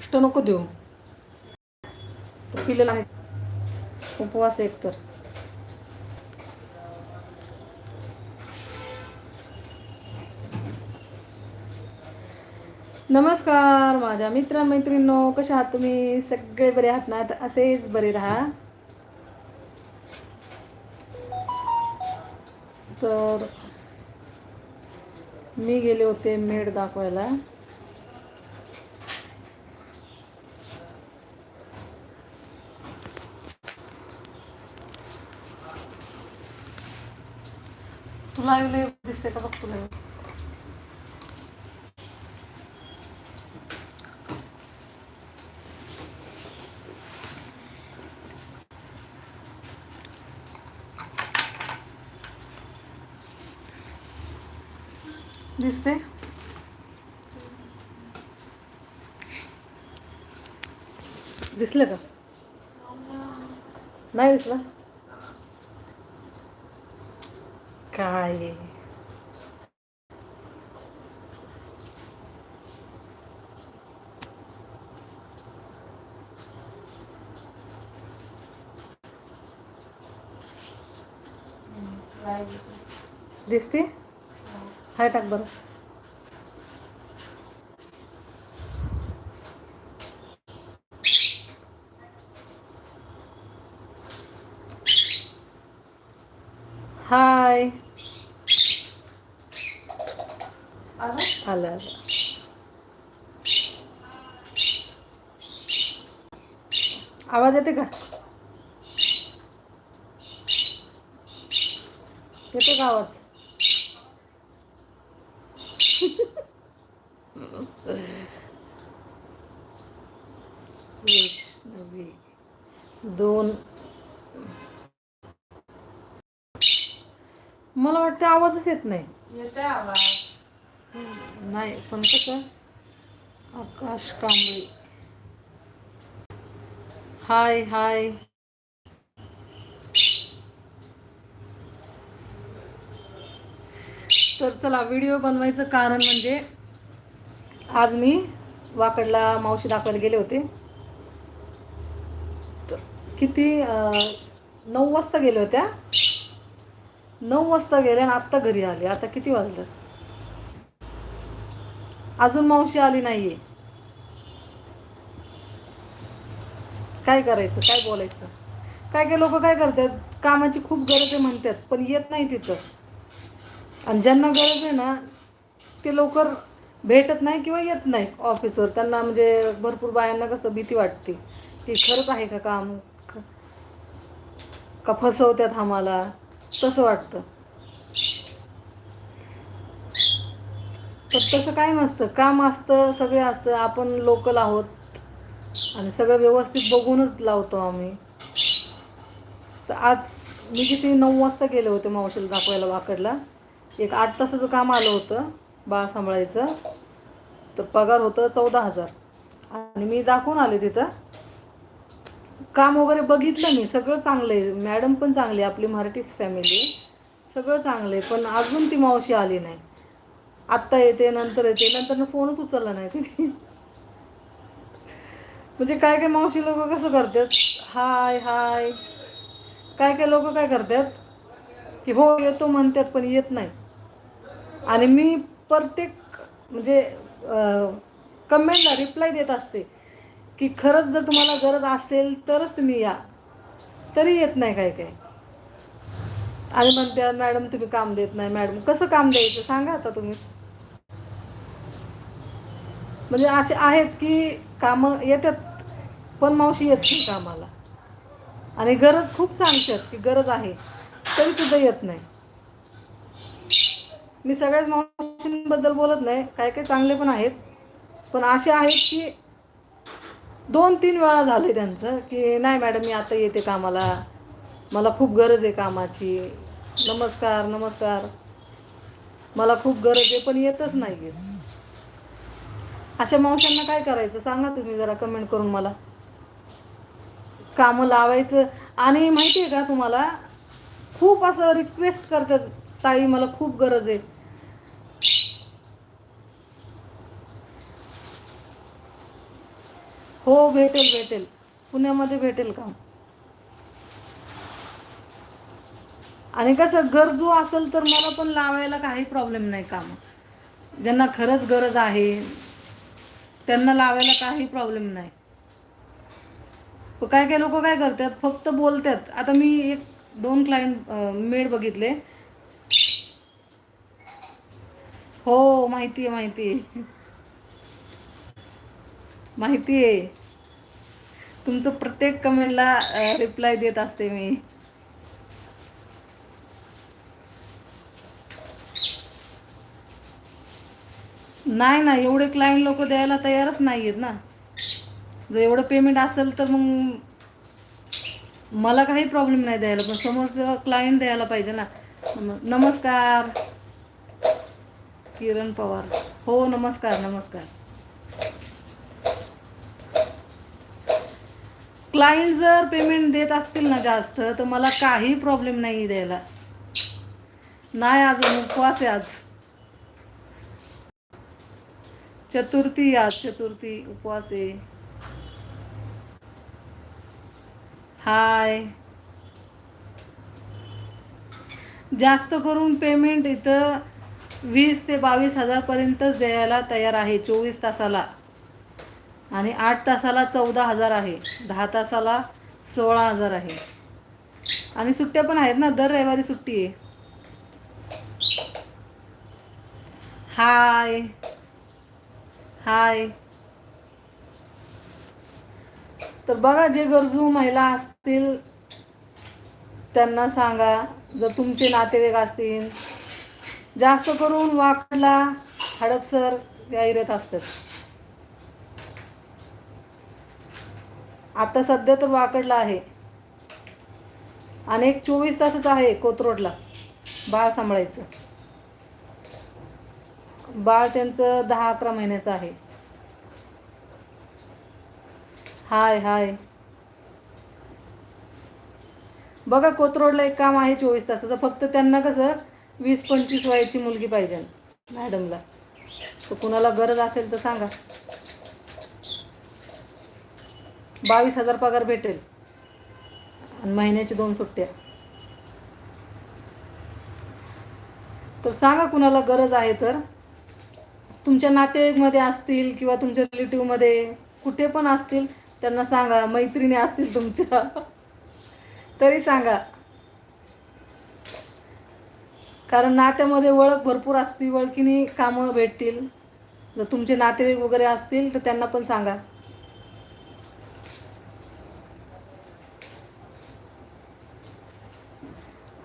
उष्ट नको देऊ. तो पिलेला आहे. उपवास एक तर नमस्कार माझ्या मित्रांमैत्रिणींनो. कशा आहात तुम्ही? सगळे बरे आहात ना? तर असेच बरे राहा. तर मी गेले होते मेड दाखवायला तुला लाईव्ह दिसते का बघ तुला? दिसते? दिसलं का? नाही दिसलं? काय? दिसते? हाय टाक बरं. हाय. आलं आवाज येते का? येतो का आवाज दोन. मला वाटतं आवाजच येत नाही. येते आवाज. नाही पण कसं आकाश कांबळे. हाय हाय. तर चला व्हिडिओ बनवायचं कारण म्हणजे आज मी वाकडला मावशी दाखवायला गेले होते. तर किती नऊ वाजता गेल्या होत्या. नऊ वाजता गेले आणि आत्ता घरी आले. आता किती वाजलं? अजून मावशी आली नाहीये. काय करायचं? काय बोलायचं? काय काय लोक काय करतात? कामाची खूप गरज आहे म्हणतात पण येत नाही तिथं. आणि ज्यांना गरज आहे ना ते लवकर भेटत नाही किंवा येत नाही ऑफिसवर त्यांना म्हणजे भरपूर बायांना कसं भीती वाटते. की खरंच आहे का काम? का फसवत्यात आम्हाला? तसं वाटतं. तर तसं काय नसतं. काम असतं सगळे असतं. आपण लोकल आहोत. आणि सगळं व्यवस्थित बघूनच लावतो आम्ही. तर आज मी किती नऊ वाजता गेले होते मावशीला दाखवायला वाकडला. एक आठ तासाचं काम आलं होतं बाळ सांभाळायचं. तर पगार होतं चौदा हजार. आणि मी दाखवून आले तिथं. काम वगैरे बघितलं मी. सगळं चांगलं आहे. मॅडम पण चांगली आहे. आपली मराठीच फॅमिली सगळं चांगलं आहे. पण अजून ती मावशी आली नाही. आत्ता येते नंतर येते. नंतर फोनच उचलला नाही तिने. म्हणजे काय काय मावशी लोक कसं करतात? हाय हाय. काय काय लोक काय करतात? की हो येतो म्हणतात पण येत नाही. आणि मी प्रत्येक म्हणजे कमेंटला रिप्लाय देत असते की खरंच जर तुम्हाला गरज असेल तरच तुम्ही या. तरी येत नाही काय काय आणि म्हणत्या मॅडम तुम्ही काम देत नाही. मॅडम कसं काम द्यायचं? सांगा आता तुम्ही. म्हणजे असे आहेत की कामं येतात पण मावशी येत नाही कामाला. आणि गरज खूप सांगतात की गरज आहे तरी सुद्धा येत नाही. मी सगळ्याच मावशींबद्दल बोलत नाही. काय काय चांगले पण आहेत. पण असे आहेत की दोन तीन वेळा झाले त्यांचं की नाही मॅडम मी आता येते कामाला. मला खूप गरज आहे कामाची. नमस्कार नमस्कार. मला खूप गरज आहे पण येतच नाही आहेत अशा मावशांना काय करायचं? सांगा तुम्ही जरा कमेंट करून मला. कामं लावायचं. आणि माहिती आहे का तुम्हाला? खूप असं रिक्वेस्ट करतात ताई मला खूप गरज आहे. हो भेटेल भेटेल. पुण्यामध्ये भेटेल काम आणि कसं गरजू असेल तर मला पण लावायला काही प्रॉब्लेम नाही काम ज्यांना खरंच गरज आहे त्यांना लावायला काही प्रॉब्लेम नाही. काय काय लोक काय करतात? फक्त बोलतात. आता मी एक दोन क्लायंट मेड बघितले. हो माहिती आहे माहिती आहे माहिती आहे तुमचं प्रत्येक कमेंटला रिप्लाय देत असते मी. नाही ना एवढे क्लायंट लोक द्यायला तयारच नाही आहेत ना. जर एवढं पेमेंट असेल तर मग मला काही प्रॉब्लेम नाही द्यायला पण समोरचं क्लायंट द्यायला पाहिजे ना. नमस्कार. किरण पवार. हो नमस्कार नमस्कार. क्लायंट जर पेमेंट देत असतील ना जास्त तर मला काही प्रॉब्लेम नाही द्यायला. नाही आज उपवास आहे आज. चतुर्थी आज चतुर्थी उपवास आहे. हाय. जास्त करून पेमेंट इथं वीस ते बावीस हजारपर्यंतच द्यायला तयार आहे चोवीस तासाला. आणि आठ तासाला चौदा हजार आहे दहा तासाला सोळा हजार आहे. आणि सुट्ट्या पण आहेत ना दर रविवारी सुट्टी आहे. हाय. हाय. तर बघा जे गरजू महिला असतील त्यांना सांगा. जर तुमचे नातेवाईक असतील जास्त करून वाकडला हडपसर गायरत असतात. आता सध्या तर वाकडला आहे. आणि एक चोवीस तासच आहे कोथरोडला बाळ सांभाळायचं. बाळ त्यांचं दहा अकरा महिन्याचं आहे. हाय हाय. बघा कोथरोडला एक काम आहे चोवीस तासाचं. फक्त त्यांना कसं वीस पंचवीस वयाची मुलगी पाहिजे मॅडमला. तर कुणाला गरज असेल तर सांगा. बावीस हजार पगार भेटेल. आणि महिन्याची दोन सुट्ट्या. तर सांगा कुणाला गरज आहे तर. तुमच्या नातेवाईकमध्ये असतील किंवा तुमच्या रिलेटिव्हमध्ये कुठे पण असतील त्यांना सांगा. मैत्रिणी असतील तुमच्या. तरी सांगा. कारण नात्यामध्ये ओळख भरपूर असती ओळखीने कामं भेटतील. जर तुमचे नातेवाईक वगैरे असतील तर त्यांना पण सांगा.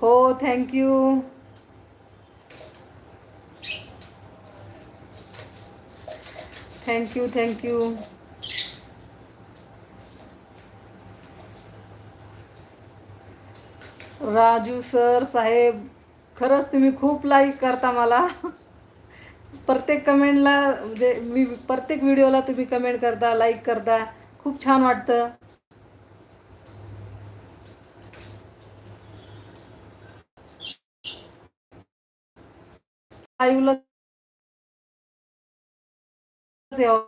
हो thank you thank you thank you Raju sir साहेब खरंच तुम्ही खूप लाईक करता मला. प्रत्येक कमेंटला म्हणजे मी प्रत्येक व्हिडिओला तुम्ही कमेंट करता लाईक करता. खूप छान वाटतं. लाईव्हला तर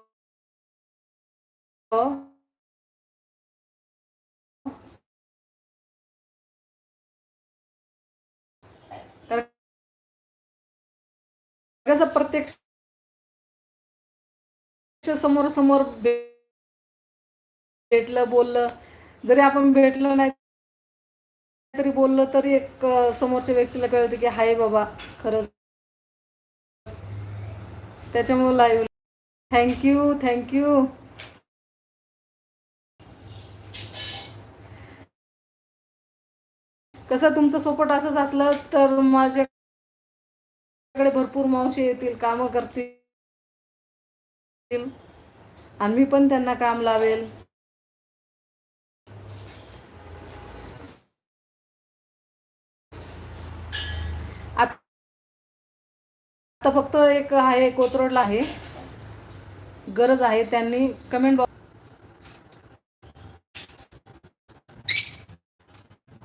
प्रत्यक्ष समोर समोर भेटलं बोललं. जरी आपण भेटलं नाही तरी बोललं तरी एक समोरच्या व्यक्तीला कळतं की हाय बाबा खरंच. त्याच्यामुळे लाईव्ह थँक्यू थँक्यू कसं तुमचं सोपट असंच असलं तर माझ्या माझ्याकडे भरपूर मावशी येतील कामं करतील. आणि मी पण त्यांना काम लावेल. आता फक्त एक आहे कोथरोडला आहे. गरज आहे त्यांनी कमेंट बॉक्स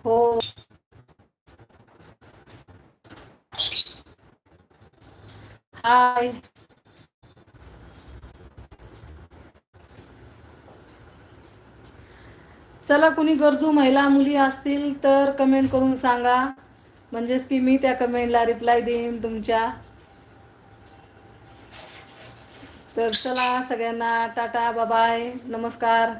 हो. हाय चला कुणी गरजू महिला मुली असतील तर कमेंट करून सांगा. म्हणजेच की मी त्या कमेंटला रिप्लाय देईन तुमच्या. तर चला सगळ्यांना टाटा बाबाय नमस्कार.